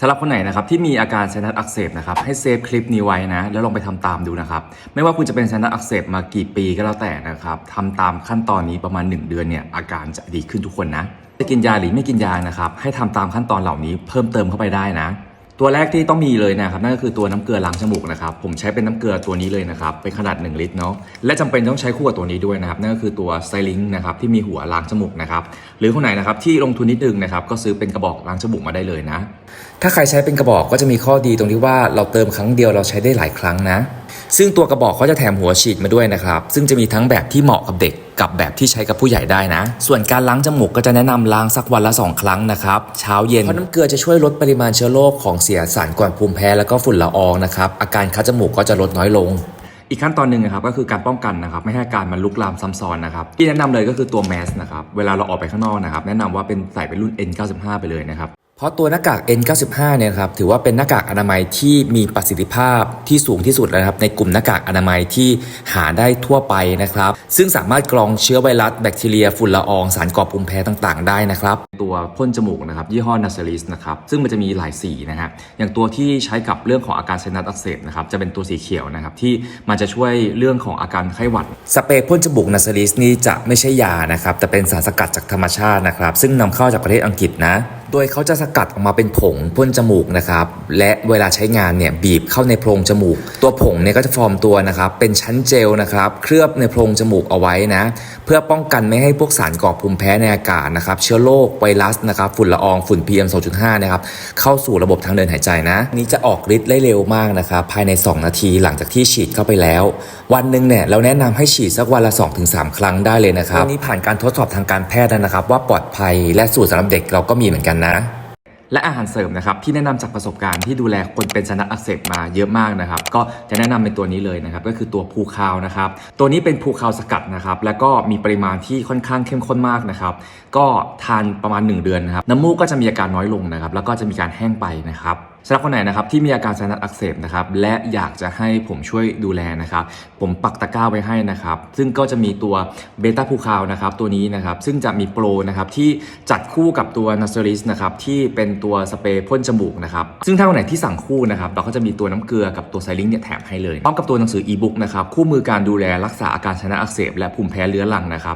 สำหรับคนไหนนะครับที่มีอาการไซนัสอักเสบนะครับให้เซฟคลิปนี้ไว้นะแล้วลองไปทำตามดูนะครับไม่ว่าคุณจะเป็นไซนัสอักเสบมากี่ปีก็แล้วแต่นะครับทำตามขั้นตอนนี้ประมาณ 1 เดือนเนี่ยอาการจะดีขึ้นทุกคนนะจะกินยาหรือไม่กินยานะครับให้ทำตามขั้นตอนเหล่านี้เพิ่มเติมเข้าไปได้นะ ตัวแรกที่ต้องมีเลยนะครับนั่นก็คือตัวน้ำเกลือล้างจมูกนะครับผมใช้เป็นน้ำเกลือตัวนี้เลยนะครับเป็นขนาด 1 ลิตรเนาะและจำเป็นต้องใช้คู่กับตัวนี้ด้วยนะครับนั่นก็คือตัวไซลิงนะครับที่มีหัวล้างจมูกนะครับหรือคนไหนนะครับที่ลงทุนนิดนึงนะครับก็ซื้อเป็นกระบอกล้างจมูกมาได้เลยนะ ถ้าใครใช้เป็นกระบอกก็จะมีข้อดีตรงที่ว่าเราเติมครั้งเดียวเราใช้ได้หลายครั้งนะ ซึ่งตัวกระบอกเขาจะแถมหัวฉีดมาด้วยนะครับซึ่งจะมีทั้งแบบที่เหมาะกับเด็ก กับแบบที่ใช้กับผู้ใหญ่ได้นะ ส่วนการล้างจมูกก็จะแนะนำล้างสักวันละ 2 ครั้งนะครับ เช้าเย็น เพราะน้ำเกลือจะช่วยลดปริมาณเชื้อโรคของเสียสารก่อนภูมิแพ้แล้วก็ฝุ่นละอองนะครับ อาการคัดจมูกก็จะลดน้อยลงอีกขั้นตอนหนึ่งนะครับก็คือการป้องกันนะครับไม่ให้อาการมันลุกลามซ้ำซ้อนนะครับที่แนะนำเลยก็คือตัวแมสนะครับเวลาเราออกไปข้างนอกนะครับแนะนำว่าเป็นใส่เป็นรุ่น N95 ไปเลยนะครับ เพราะตัวหน้ากาก N95 เนี่ยครับถือว่าเป็นหน้ากากอนามัยที่มีประสิทธิภาพที่สูงที่สุดแล้วนะครับในกลุ่มหน้ากากอนามัยที่หาได้ทั่วไปนะครับ ซึ่งสามารถกรองเชื้อไวรัสแบคทีเรียฝุ่นละอองสารก่อภูมิแพ้ต่างๆ ได้นะครับ ตัวพ่นจมูกนะครับ ยี่ห้อ n a s a l i s นะครับซึ่งมันจะมีหลายสีนะฮะอย่างตัวที่ใช้กับเรื่องของอาการไซนัสอักเสบนะครับจะเป็นตัวสีเขียวนะครับที่มันจะช่วยเรื่องของอาการไข้หวัด สเปรย์พ่นจมูก n a s a l i s นี่จะไม่ใช่ยานะครับแต่เป็นสารสกัดจากธรรมชาตินะครับซึ่งนำเข้าจากประเทศอังกฤษนะ โดยเขาจะสกัดออกมาเป็นผงพ่นจมูกนะครับ และเวลาใช้งานเนี่ยบีบเข้าในโพรงจมูก ตัวผงเนี่ยก็จะฟอร์มตัวนะครับ เป็นชั้นเจลนะครับ เคลือบในโพรงจมูกเอาไว้นะ เพื่อป้องกันไม่ให้พวกสารก่อภูมิแพ้ในอากาศนะครับ เชื้อโรคไวรัสนะครับ ฝุ่นละอองฝุ่น PM 2.5 นะครับ เข้าสู่ระบบทางเดินหายใจนะ นี้จะออกฤทธิ์ได้เร็วมากนะครับ ภายใน 2 นาทีหลังจากที่ฉีดเข้าไปแล้ว วันหนึ่งเนี่ยเราแนะนำให้ฉีดสักวันละ 2-3 ครั้งได้เลยนะครับวันนี้ผ่านการทดสอบทางการแพทย์นะครับ ว่าปลอดภัยและสูตรสำหรับเด็กเราก็มีเหมือนกันนะ และอาหารเสริมนะครับที่แนะนำจากประสบการณ์ที่ดูแลคนเป็นชนะอักเสบมาเยอะมากนะครับ ก็จะแนะนำเป็นตัวนี้เลยนะครับ ก็คือตัวภูคาวนะครับ ตัวนี้เป็นภูคาวสกัดนะครับ แล้วก็มีปริมาณที่ค่อนข้างเข้มข้นมากนะครับ ก็ทานประมาณ 1 เดือนนะครับน้ำมูกก็จะมีอาการน้อยลงนะครับ แล้วก็จะมีการแห้งไปนะครับ สำหรับคนไหนนะครับที่มีอาการไซนัสอักเสบนะครับและอยากจะให้ผมช่วยดูแลนะครับ ผมปักตะกร้าไว้ให้นะครับ ซึ่งก็จะมีตัวเบต้าภูคาวนะครับตัวนี้นะครับซึ่งจะมีโปรนะครับที่จัดคู่กับตัวนัสเซอริสนะครับที่เป็นตัวสเปรย์พ่นจมูกนะครับซึ่งถ้าวันไหนที่สั่งคู่นะครับเราก็จะมีตัวน้ำเกลือกับตัวไซลิงเนี่ยแถมให้เลยพร้อมกับตัวหนังสืออีบุ๊กนะครับคู่มือการดูแลรักษาอาการไซนัสอักเสบและภูมิแพ้เรื้อรังนะครับ